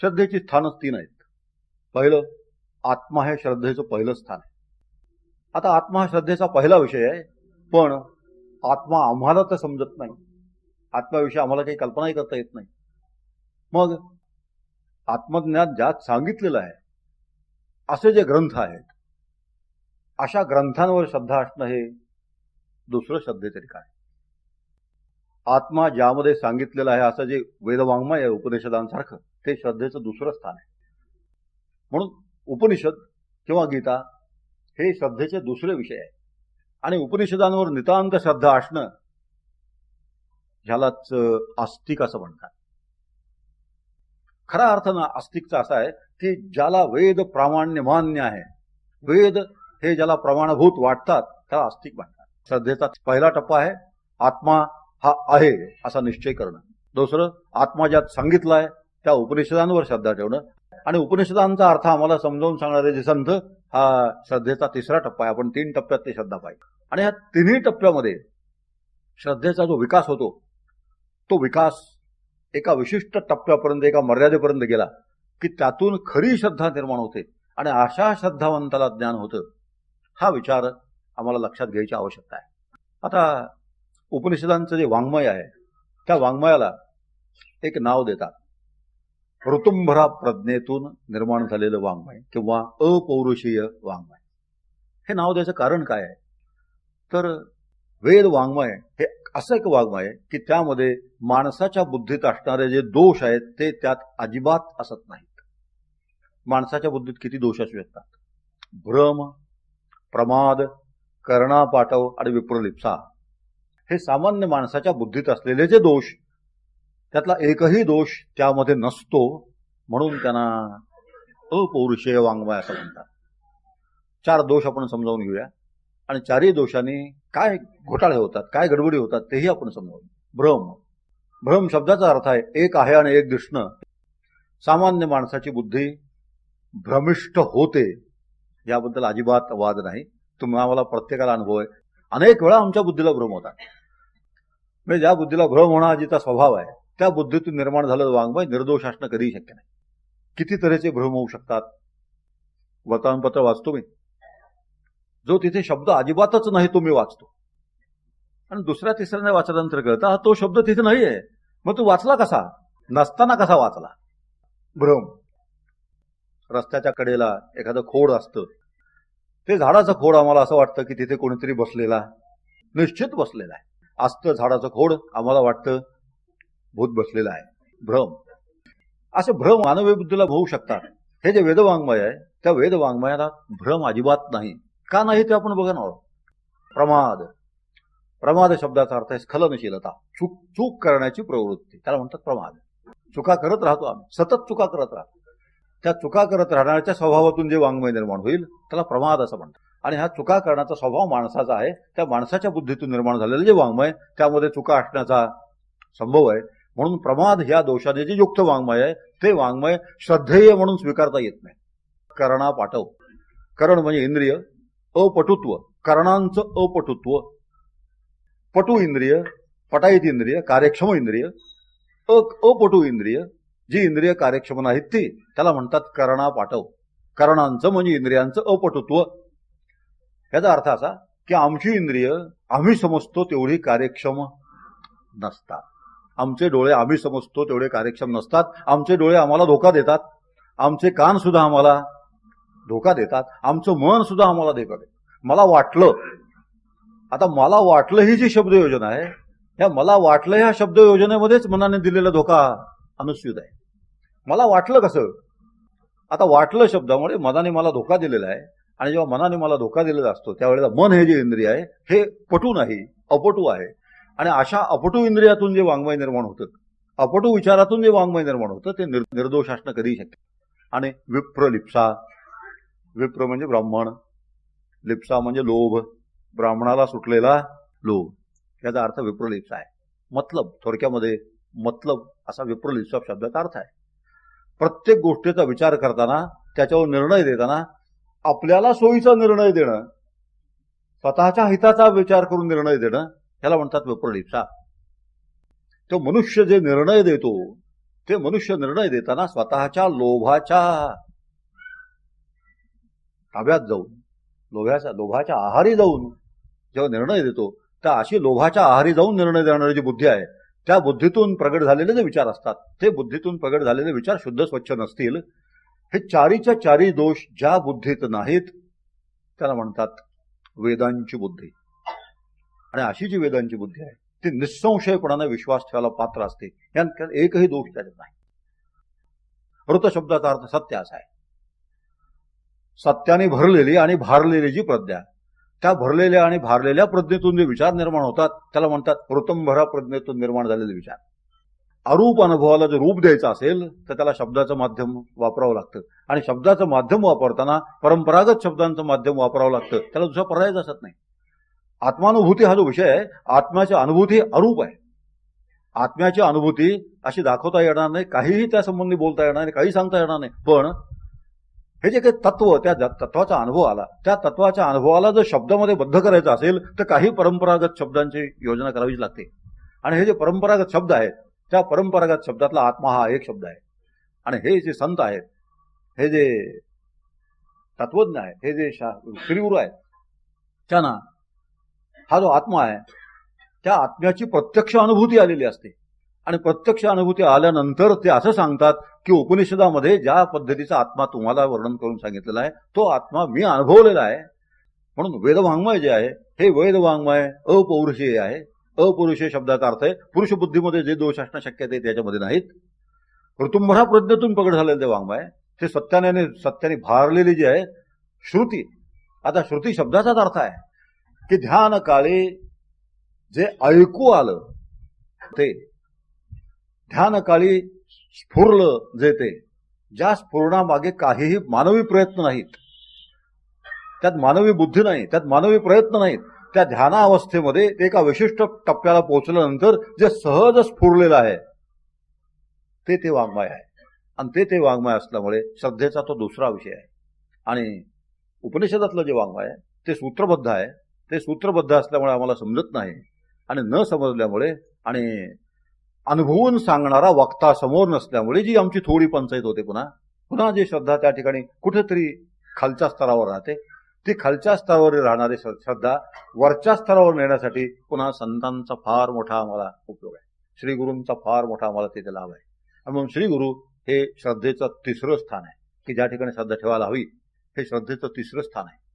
श्रद्धेची स्थानच तीन आहेत पहिलं आत्मा हे श्रद्धेचं पहिलं स्थान आहे. आता आत्मा हा श्रद्धेचा पहिला विषय आहे पण आत्मा आम्हाला तर समजत नाही. आत्म्याविषयी आम्हाला काही कल्पनाही करता येत नाही. मग आत्मज्ञान ज्यात सांगितलेलं आहे असे जे ग्रंथ आहेत अशा ग्रंथांवर श्रद्धा असणं हे दुसरं श्रद्धेचे ठिकाण आत्मा ज्यामध्ये सांगितलेलं आहे असं जे वेदवाङ्मय आहे उपनिषदांसारखं ते श्रद्धेचं दुसरं स्थान आहे. म्हणून उपनिषद किंवा गीता हे श्रद्धेचे दुसरे विषय आहे. आणि उपनिषदांवर नितांत श्रद्धा असणं ह्यालाच आस्तिक असं म्हणतात. खरा अर्थ ना आस्तिकचा असा आहे की ज्याला वेद प्रामाण्य मान्य आहे. वेद हे ज्याला प्रमाणभूत वाटतात त्याला आस्तिक म्हणतात. श्रद्धेचा पहिला टप्पा आहे आत्मा हा आहे असा निश्चय करणं. दुसरं आत्मा ज्यात सांगितलं आहे त्या उपनिषदांवर श्रद्धा ठेवणं. आणि उपनिषदांचा अर्थ आम्हाला समजावून सांगणारे जे संत हा श्रद्धेचा तिसरा टप्पा आहे. आपण तीन टप्प्यात ते श्रद्धा पाहिजे. आणि ह्या तिन्ही टप्प्यामध्ये श्रद्धेचा जो विकास होतो तो विकास एका विशिष्ट टप्प्यापर्यंत एका मर्यादेपर्यंत गेला की त्यातून खरी श्रद्धा निर्माण होते. आणि अशा श्रद्धावंताला ज्ञान होतं हा विचार आम्हाला लक्षात घ्यायची आवश्यकता आहे. आता उपनिषदांचं जे वाङ्मय आहे त्या वाङ्मयाला एक नाव देतात. ऋतुंभरा प्रज्ञेतून निर्माण झालेलं वाङ्मय किंवा अपौरुषीय वाङ्मय. हे नाव द्यायचं कारण काय आहे? तर वेद वाङ्मय हे असं एक वाङ्मय आहे की त्यामध्ये माणसाच्या बुद्धीत असणारे जे दोष आहेत ते त्यात अजिबात असत नाहीत. माणसाच्या बुद्धीत किती दोष असू शकतात? भ्रम प्रमाद कर्णापाटव आणि विप्रलिप्सा हे सामान्य माणसाच्या बुद्धीत असलेले जे दोष त्यातला एकही दोष त्यामध्ये नसतो म्हणून त्यांना अपौरुषेय वाङ्मय असं म्हणतात. चार दोष आपण समजावून घेऊया. आणि चारही दोषांनी काय घोटाळे होतात काय गडबडी होतात तेही आपण समजावून भ्रम. भ्रम शब्दाचा अर्थ आहे एक आहे आणि एक दिसणं. सामान्य माणसाची बुद्धी भ्रमिष्ठ होते याबद्दल अजिबात वाद नाही. तुम्हाला प्रत्येकाला अनुभव आहे. अनेक वेळा आमच्या बुद्धीला भ्रम होतात. म्हणजे ज्या बुद्धीला भ्रम होणं हा जिचा स्वभाव आहे त्या बुद्धीतून निर्माण झालेलं वाङ्मय निर्दोष असणं कधीही शक्य नाही. किती तऱ्हेचे भ्रम होऊ शकतात? वर्तमानपत्र वाचतो मी. जो तिथे शब्द अजिबातच नाही तो मी वाचतो. आणि दुसऱ्या तिसऱ्याने वाचल्यानंतर कळतं हा तो शब्द तिथे नाही आहे. मग तू वाचला कसा? नसताना कसा वाचला? भ्रम. रस्त्याच्या कडेला एखादं खोड असतं. ते झाडाचं खोड आम्हाला असं वाटतं की तिथे कोणीतरी बसलेला. निश्चित बसलेला आहे. असतं झाडाचं खोड आम्हाला वाटतं भूत बसलेला आहे. भ्रम. असे भ्रम मानवी बुद्धीला होऊ शकतात. हे जे वेदवाङ्मय आहे त्या वेदवाङ्मयाला भ्रम अजिबात नाही. का नाही ते आपण बघणार आहोत. प्रमाद. प्रमाद शब्दाचा अर्थ आहे स्खलनशीलता. चूक चूक करण्याची प्रवृत्ती. त्याला म्हणतात प्रमाद. चुका करत राहतो आम्ही. सतत चुका करत राहतो. त्या चुका करत राहण्याच्या स्वभावातून जे वाङ्मय निर्माण होईल त्याला प्रमाद असं म्हणतात. आणि हा चुका करण्याचा स्वभाव माणसाचा आहे. त्या माणसाच्या बुद्धीतून निर्माण झालेलं जे वाङ्मय त्यामध्ये चुका असण्याचा संभव आहे. म्हणून प्रमाद ह्या दोषाने जे युक्त वाङ्मय आहे ते वाङ्मय श्रद्धेय म्हणून स्वीकारता येत नाही. करणा पाठव. करण म्हणजे इंद्रिय अपटुत्व. करणांचं अपटुत्व. पटू इंद्रिय पटाईत इंद्रिय कार्यक्षम इंद्रिय. अपटू इंद्रिय. जी इंद्रिय कार्यक्षम नाहीत ती त्याला म्हणतात करणा पाठव. करणांचं म्हणजे इंद्रियांचं अपटुत्व. याचा अर्थ असा की आमची इंद्रिय आम्ही समजतो तेवढी कार्यक्षम नसतात. आमचे डोळे आम्ही समजतो तेवढे कार्यक्षम नसतात. आमचे डोळे आम्हाला धोका देतात. आमचे कान सुद्धा आम्हाला धोका देतात. आमचं मन सुद्धा आम्हाला धोका देतात मला वाटलं. आता मला वाटलं ही जी शब्द योजना आहे ह्या मला वाटलं ह्या शब्द योजनेमध्येच मनाने दिलेला धोका अनुस्यूत आहे. मला वाटलं कसं? आता वाटलं शब्दामुळे मनाने मला धोका दिलेला आहे आणि जेव्हा मनाने मला धोका दिलेला असतो त्यावेळेला मन हे जे इंद्रिय आहे हे पटू नाही अपटू आहे. आणि अशा अपटू इंद्रियातून जे वाङ्मय निर्माण होतं अपटू विचारातून जे वाङ्मय निर्माण होतं ते निर् निर्दोष असणं कधीही शक्य आणि विप्र लिप्सा विप्र म्हणजे ब्राह्मण लिप्सा म्हणजे लोभ ब्राह्मणाला सुटलेला लोभ याचा अर्थ विप्रलिप्सा आहे. मतलब थोडक्यामध्ये मतलब असा विप्रलिप्सा शब्दाचा अर्थ आहे. प्रत्येक गोष्टीचा विचार करताना त्याच्यावर निर्णय देताना आपल्याला सोयीचा निर्णय देणं स्वतःच्या हिताचा विचार करून निर्णय देणं ह्याला म्हणतात विप्रलिप्सा तो मनुष्य जे निर्णय देतो ते मनुष्य निर्णय देताना स्वतःच्या लोभाच्या ताब्यात जाऊन लोभ्याच्या लोभाच्या आहारी जाऊन जेव्हा निर्णय देतो त्या अशी लोभाच्या आहारी जाऊन निर्णय देणारी जी बुद्धी आहे त्या बुद्धीतून प्रगट झालेले जे विचार असतात ते बुद्धीतून प्रगट झालेले विचार शुद्ध स्वच्छ नसतील. हे चारीच्या चारी दोष ज्या बुद्धीत नाहीत त्याला म्हणतात वेदांची बुद्धी. आणि अशी जी वेदांची बुद्धी आहे ती निसंशयपणाने विश्वास ठेवायला पात्र असते यात एकही दोष त्याच्यात नाही. वृत शब्दाचा अर्थ सत्य असा आहे. सत्याने भरलेली आणि भारलेली जी प्रज्ञा त्या भरलेल्या आणि भारलेल्या प्रज्ञेतून जे विचार निर्माण होतात त्याला म्हणतात वृतंभरा प्रज्ञेतून निर्माण झालेले विचार. अरूप अनुभवाला जर रूप द्यायचं असेल तर त्याला शब्दाचं माध्यम वापरावं लागतं. आणि शब्दाचं माध्यम वापरताना परंपरागत शब्दांचं माध्यम वापरावं लागतं. त्याला दुसरा पर्यायच असत नाही. आत्मानुभूती हा जो विषय आहे आत्म्याची अनुभूती अरूप आहे. आत्म्याची अनुभूती अशी दाखवता येणार नाही काहीही त्या संबंधी बोलता येणार नाही काही सांगता येणार नाही. पण हे जे काही तत्व त्या तत्वाचा अनुभव आला त्या तत्वाच्या अनुभवाला जर शब्दामध्ये बद्ध करायचं असेल तर काही परंपरागत शब्दांची योजना करावीच लागते. आणि हे जे परंपरागत शब्द आहेत त्या परंपरागत शब्दातला आत्मा हा एक शब्द आहे. आणि हे जे संत आहेत हे जे तत्वज्ञ आहेत हे जे शा श्रीगुरु आहेत त्यांना हा जो आत्मा आहे त्या आत्म्याची प्रत्यक्ष अनुभूती आलेली असते. आणि प्रत्यक्ष अनुभूती आल्यानंतर ते असं सांगतात की उपनिषदामध्ये ज्या पद्धतीचा आत्मा तुम्हाला वर्णन करून सांगितलेला आहे तो आत्मा मी अनुभवलेला आहे. म्हणून वेदवाङ्मय जे आहे हे वेदवाङ्मय अपौरुषीय आहे. अपौरुषीय शब्दाचा अर्थ आहे पुरुष बुद्धीमध्ये जे दोष असणं शक्य आहे ते त्याच्यामध्ये नाहीत. ऋतुंभरा प्रज्ञेतून पकड झालेलं ते वाङ्मय ते सत्याने सत्याने भारलेली जी आहे श्रुती. आता श्रुती शब्दाचाच अर्थ आहे. की ध्यान काळी जे ऐकू आलं ते ध्यान काळी स्फुरलं जे ते ज्या स्फुरणामागे काहीही मानवी प्रयत्न नाहीत त्यात मानवी बुद्धी नाही त्यात मानवी प्रयत्न नाहीत त्या ध्यानावस्थेमध्ये एका विशिष्ट टप्प्याला पोहोचल्यानंतर जे सहज स्फुरलेलं आहे ते ते वाङ्मय आहे. आणि ते ते वाङ्मय असल्यामुळे श्रद्धेचा तो दुसरा विषय आहे. आणि उपनिषदातलं जे वाङ्मय आहे ते सूत्रबद्ध आहे. ते सूत्रबद्ध असल्यामुळे आम्हाला समजत नाही आणि न समजल्यामुळे आणि अनुभवून सांगणारा वक्ता समोर नसल्यामुळे जी आमची थोडी पंचायत होते पुन्हा पुन्हा जी श्रद्धा त्या ठिकाणी कुठेतरी खालच्या स्तरावर राहते ती खालच्या स्तरावर राहणारी श्रद्धा वरच्या स्तरावर नेण्यासाठी पुन्हा संतांचा फार मोठा आम्हाला उपयोग आहे. श्रीगुरूंचा फार मोठा आम्हाला तिथे लाभ आहे. आणि म्हणून श्रीगुरु हे श्रद्धेचं तिसरं स्थान आहे की ज्या ठिकाणी श्रद्धा ठेवायला हवी हे श्रद्धेचं तिसरं स्थान आहे.